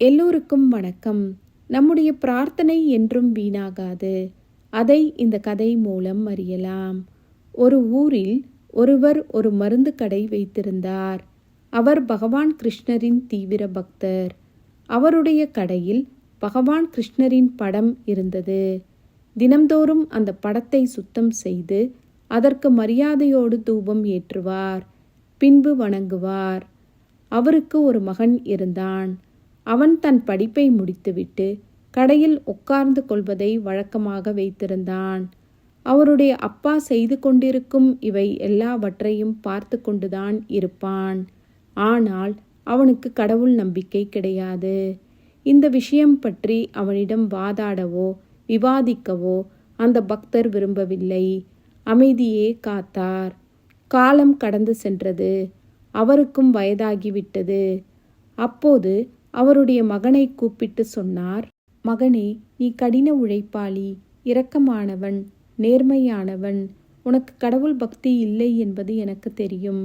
எல்லோருக்கும் வணக்கம். நம்முடைய பிரார்த்தனை என்றும் வீணாகாது. அதை இந்த கதை மூலம் அறியலாம். ஒரு ஊரில் ஒருவர் ஒரு மருந்து கடை வைத்திருந்தார். அவர் பகவான் கிருஷ்ணரின் தீவிர பக்தர். அவருடைய கடையில் பகவான் கிருஷ்ணரின் படம் இருந்தது. தினம்தோறும் அந்த படத்தை சுத்தம் செய்து அதற்கு மரியாதையோடு தூபம் ஏற்றுவார். பின்பு வணங்குவார். அவருக்கு ஒரு மகன் இருந்தான். அவன் தன் படிப்பை முடித்துவிட்டு கடையில் உட்கார்ந்து கொள்வதை வழக்கமாக வைத்திருந்தான். அவருடைய அப்பா செய்து கொண்டிருக்கும் இவை எல்லாவற்றையும் பார்த்து கொண்டுதான் இருப்பான். ஆனால் அவனுக்கு கடவுள் நம்பிக்கை கிடையாது. இந்த விஷயம் பற்றி அவனிடம் வாதாடவோ விவாதிக்கவோ அந்த பக்தர் விரும்பவில்லை. அமைதியே காத்தார். காலம் கடந்து சென்றது. அவருக்கும் வயதாகிவிட்டது. அப்போது அவருடைய மகனை கூப்பிட்டு சொன்னார் மகனே நீ கடின உழைப்பாளி இரக்கமானவன் நேர்மையானவன். உனக்கு கடவுள் பக்தி இல்லை என்பது எனக்கு தெரியும்.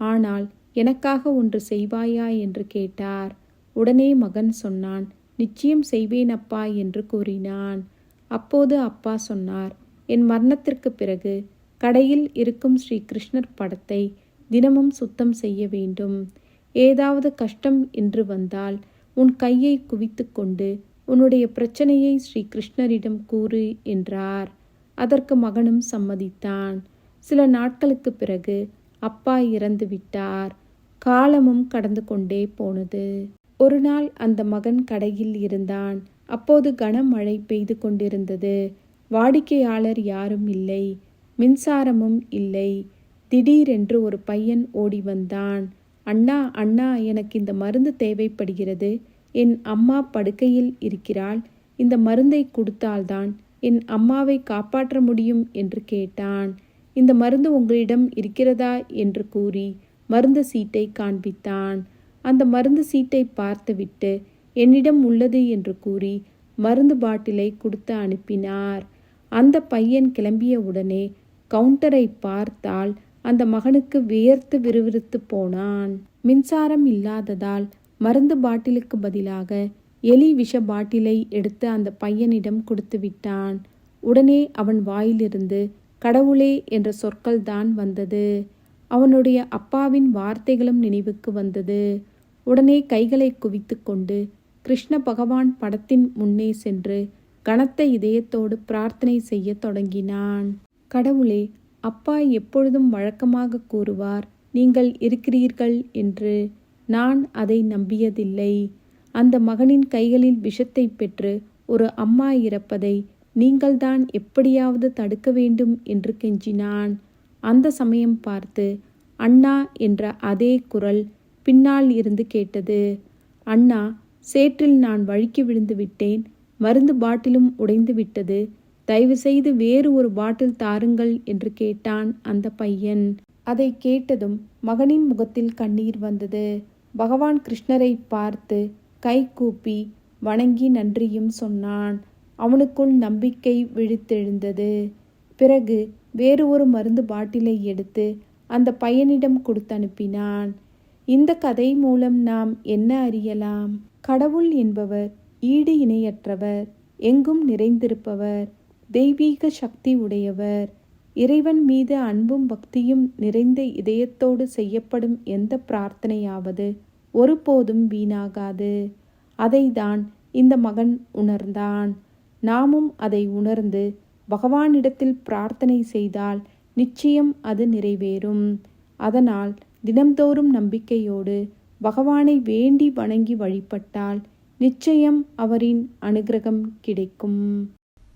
ஆனால் எனக்காக ஒன்று செய்வாயா? என்று கேட்டார். உடனே மகன் சொன்னான் நிச்சயம் செய்வேன் அப்பா என்று கூறினான். அப்போது அப்பா சொன்னார் என் மரணத்திற்கு பிறகு கடையில் இருக்கும் ஸ்ரீ கிருஷ்ணர் படத்தை தினமும் சுத்தம் செய்ய வேண்டும். ஏதாவது கஷ்டம் என்று வந்தால் உன் கையை குவித்து கொண்டு உன்னுடைய பிரச்சனையை ஸ்ரீ கிருஷ்ணரிடம் கூறு என்றார். அதற்கு மகனும் சம்மதித்தான். சில நாட்களுக்கு பிறகு அப்பா இறந்து விட்டார். காலமும் கடந்து கொண்டே போனது. ஒரு நாள் அந்த மகன் கடையில் இருந்தான். அப்போது கனமழை பெய்து கொண்டிருந்தது. வாடிக்கையாளர் யாரும் இல்லை. மின்சாரமும் இல்லை. திடீரென்று ஒரு பையன் ஓடி வந்தான். அண்ணா அண்ணா எனக்கு இந்த மருந்து தேவைப்படுகிறது. என் அம்மா படுக்கையில் இருக்கிறாள். இந்த மருந்தை கொடுத்தால்தான் என் அம்மாவை காப்பாற்ற முடியும் என்று கேட்டான். இந்த மருந்து உங்களிடம் இருக்கிறதா? என்று கூறி மருந்து சீட்டை காண்பித்தான். அந்த மருந்து சீட்டை பார்த்துவிட்டு என்னிடம் உள்ளது என்று கூறி மருந்து பாட்டிலை கொடுத்து அனுப்பினார். அந்த பையன் கிளம்பிய உடனே கவுண்டரை பார்த்தால் அந்த மகனுக்கு வியர்த்து விறுவிறுத்து போனான். மின்சாரம் இல்லாததால் மருந்து பாட்டிலுக்கு பதிலாக எலி விஷ பாட்டிலை எடுத்து அந்த பையனிடம் கொடுத்து விட்டான். உடனே அவன் வாயிலிருந்து கடவுளே என்ற சொற்கள் தான் வந்தது. அவனுடைய அப்பாவின் வார்த்தைகளும் நினைவுக்கு வந்தது. உடனே கைகளை குவித்து கொண்டு கிருஷ்ண பகவான் படத்தின் முன்னே சென்று கனத்த இதயத்தோடு பிரார்த்தனை செய்ய தொடங்கினான். கடவுளே அப்பா எப்பொழுதும் வழக்கமாக கூறுவார் நீங்கள் இருக்கிறீர்கள் என்று. நான் அதை நம்பியதில்லை. அந்த மகனின் கைகளில் விஷத்தை பெற்று ஒரு அம்மா இறப்பதை நீங்கள்தான் எப்படியாவது தடுக்க வேண்டும் என்று கெஞ்சினான். அந்த சமயம் பார்த்து அண்ணா என்ற அதே குரல் பின்னால் இருந்து கேட்டது. அண்ணா சேற்றில் நான் வழுக்கி விழுந்து விட்டேன். மருந்து பாட்டிலும் உடைந்து விட்டது. தயவு செய்து வேறு ஒரு பாட்டில் தாருங்கள் என்று கேட்டான் அந்த பையன். அதை கேட்டதும் மகனின் முகத்தில் கண்ணீர் வந்தது. பகவான் கிருஷ்ணரை பார்த்து கை கூப்பி வணங்கி நன்றியும் சொன்னான். அவனுக்குள் நம்பிக்கை விழித்தெழுந்தது. பிறகு வேறு ஒரு மருந்து பாட்டிலை எடுத்து அந்த பையனிடம் கொடுத்து அனுப்பினான் இந்த கதை மூலம் நாம் என்ன அறியலாம்? கடவுள் என்பவர் ஈடு இணையற்றவர் எங்கும் நிறைந்திருப்பவர். தெய்வீக சக்தி உடையவர். இறைவன் மீது அன்பும் பக்தியும் நிறைந்த இதயத்தோடு செய்யப்படும் எந்த பிரார்த்தனையாவது ஒருபோதும் வீணாகாது. அதைதான் இந்த மகன் உணர்ந்தான். நாமும் அதை உணர்ந்து பகவானிடத்தில் பிரார்த்தனை செய்தால் நிச்சயம் அது நிறைவேறும். அதனால் தினம்தோறும் நம்பிக்கையோடு பகவானை வேண்டி வணங்கி வழிபட்டால் நிச்சயம் அவரின் அனுகிரகம் கிடைக்கும்.